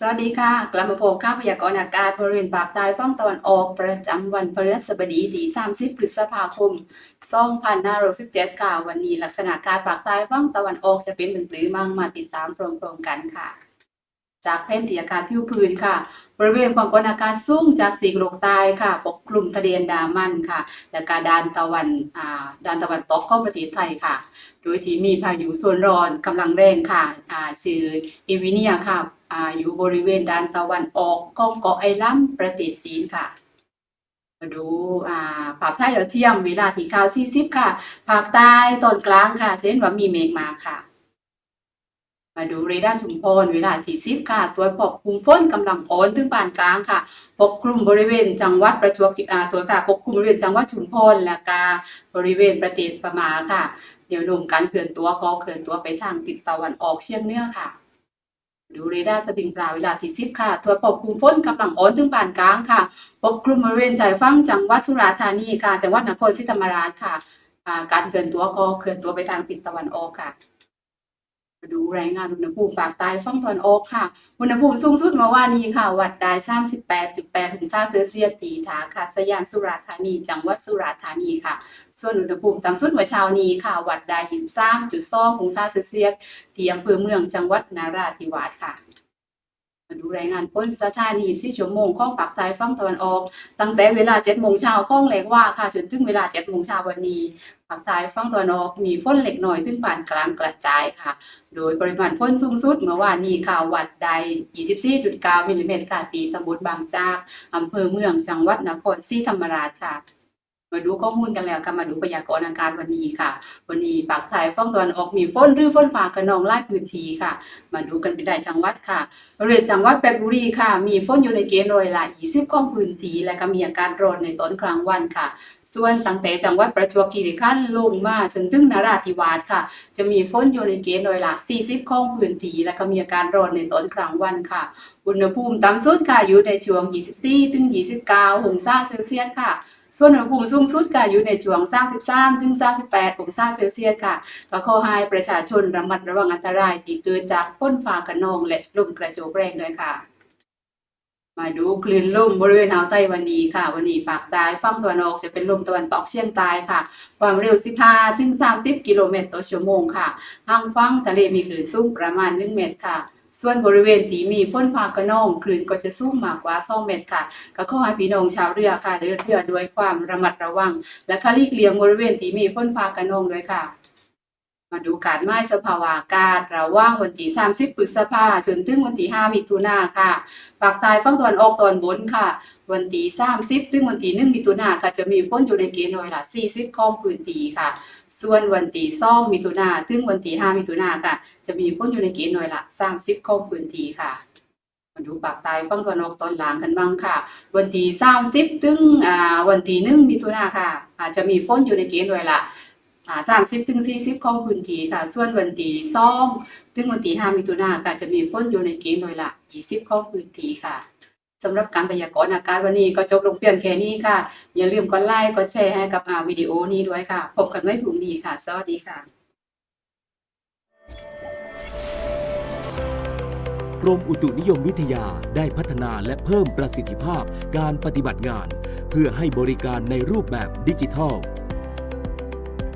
สวัสดีค่ะ กลับมาพบข่าพยากรณ์อากาศบริเวณปากใต้ฝั่งตะวันออกประจำวันพฤหัสบดีที่30 พฤษภาคม2567ค่ะ วันนี้ลักษณะการปากใต้ฝั่งตะวันออกจะเป็นเป็นปรือมั่งมาติดตามพร้อมๆกันค่ะ จากแผนที่อากาศผิวพื้นค่ะ บริเวณความกดอากาศสูงจากสีกโลกใต้ค่ะ ปกคลุมทะเลอันดามันค่ะ และก็ด้านตะวันอ่าดานตะวันตกของประเทศไทยค่ะ โดยที่มีพายุโซนร้อนกำลังแรงค่ะอ่าชื่อเอวิเนียค่ะอ่าอยู่บริเวณดานตะวันออกของเกาะไอลัมประเทศจีนค่ะมาดูอ่าภาพถ่ายดาเทียมเวลาที่ข่าว40ค่ะ ภาคใต้ตอนกลางค่ะเห็นว่ามีเมฆมาค่ะ มาดูเรดาร์ชุมพรเวลาที่10ค่ะ ตัวปกคลุมฝนกำลังอ่อนถึงปานกลางค่ะ ปกคลุมบริเวณจังหวัดประจวบอ่าตัวค่ะปกคลุมบริเวณจังหวัดชุมพรและก็บริเวณประเทศพม่าค่ะ เดี๋ยวนุมการเคลื่อนตัวก็เคลื่อนตัวไปทางทิศตะวันออกเฉียงเหนือค่ะ ดูเรดาร์สติงปลาเวลาที่10ค่ะ ตัวปกคลุมฝนกำลังอ่อนถึงปานกลางค่ะ ปกคลุมบริเวณชายฝั่งจังหวัดสุราษฎร์ธานีค่ะจังหวัดนครศรีธรรมราชค่ะการเคลื่อนตัวก็เคลื่อนตัวไปทางทิศตะวันออกค่ะ รายงานอุณหภูมิปากใต้ฝั่งตะวันออกค่ะ อุณหภูมิสูงสุดเมื่อวานนี้ค่ะ วัดได้38.8องศาเซลเซียสตีถาค่ะสยานสุราษฎร์ธานี จังหวัดสุราษฎร์ธานีค่ะ ส่วนอุณหภูมิต่ำสุดเมื่อเช้านี้ค่ะ วัดได้23.2องศาเซลเซียสที่อำเภอเมืองจังหวัดนาราธิวาสค่ะ มาดูรายงานพ้นสถานี24ชั่วโมงของภาคใต้ฝั่งตะวันออก ตั้งแต่เวลา7โมงเช้าของแหลกว่าค่ะจนถึงเวลา7โมงเช้าวันนี้ภาคใต้ฝั่งตะวันออกมีฝนเล็กน้อยถึงปานกลางกระจายค่ะ โดยปริมาณฝนสูงสุดเมื่อวานนี้ค่ะวัดได้24.9มิลลิเมตรค่ะตีตำบลบางจากอำเภอเมืองจังหวัดนครศรีธรรมราชค่ะ มาดูข้อมูลกันแล้วค่ะมาดูพยากรณ์อากาศวันนี้ค่ะ วันนี้ภาคใต้ฝั่งตะวันออกมีฝนหรือฝนฟ้าขนองหลายพื้นที่ค่ะ มาดูกันเป็นรายจังหวัดค่ะบริเวณจังหวัดเพชรบุรีค่ะ มีฝนอยู่ในเกณฑ์ร้อยละ20ของพื้นที่และก็มีอากาศร้อนในตอนกลางวันค่ะ ส่วนตั้งแต่จังหวัดประจวบคีรีขันธ์ลงมาจนถึงนราธิวาสค่ะ จะมีฝนอยู่ในเกณฑ์ร้อยละ 40 ของพื้นที่และก็มีอาการร้อนในตอนกลางวันค่ะ อุณหภูมิต่ำสุดค่ะอยู่ในช่วง 24ถึง29องศาเซลเซียสค่ะ ส่วนอุณหภูมิสูงสุดค่ะอยู่ในช่วง 33ถึง38 องศาเซลเซียสค่ะ ก็ขอให้ประชาชนระมัดระวังอันตรายที่เกิดจากฝนฟ้าคะนองและลมกระโจกแรงด้วยค่ะ มาดูคลื่นลมบริเวณอ่าวไต้วันนี้ค่ะ วันนี้ภาคใต้ฝั่งตะวันออกจะเป็นลมตะวันตกเฉียงใต้ค่ะ ความเร็ว 15ถึง30 กิโลเมตรต่อชั่วโมงค่ะทางฝั่งทะเลมีคลื่นสูงประมาณ 1 เมตรค่ะ ส่วนบริเวณที่มีฝนฟ้าคะนองคลื่นก็จะสูงมากกว่า2เมตรค่ะ ก็ขอให้พี่น้องชาวเรือค่ะเดินเรือด้วยความระมัดระวัง และคลีกเลี่ยงบริเวณที่มีฝนฟ้าคะนองด้วยค่ะ มาดูการไม้สภาวะอากาศระว่างวันที่ 30พฤษภาจนถึงวันที่ 5 มิถุนาค่ะ ภาคใต้ฝั่งตะวันออกตอนบนค่ะ วันที่30ถึงวันที่1มิถุนาค่ะจะมีฝนอยู่ในเกณฑ์ร้อยละ40ของพื้นที่ค่ะ ส่วนวันที่2มิถุนาถึงวันที่5มิถุนาค่ะ จะมีฝนอยู่ในเกณฑ์ร้อยละ30ของพื้นที่ค่ะมาดูภาคใต้ฝั่งตะวันออกตอนหล่างกันบ้างค่ะ วันที่30ถึงวันที่1มิถุนาค่ะ อาจจะมีฝนอยู่ในเกณฑ์ร้อยละ สามสิบถึงสี่สิบของพื้นที่ค่ะ ส่วนวันที่สองถึงวันที่ห้ามิถุนาค่ะจะมีฝนอยู่ในเกณฑ์โดยละยี่สิบของพื้นที่ค่ะสำหรับการพยากรณ์อากาศวันนี้ก็จบลงเพียงแค่นี้ค่ะ อย่าลืมกดไลค์กดแชร์ให้กับอาวิดีโอนี้ด้วยค่ะ พบกันไว้พรุ่งนี้ค่ะ สวัสดีค่ะกรมอุตุนิยมวิทยาได้พัฒนาและเพิ่มประสิทธิภาพการปฏิบัติงาน เพื่อให้บริการในรูปแบบดิจิทัล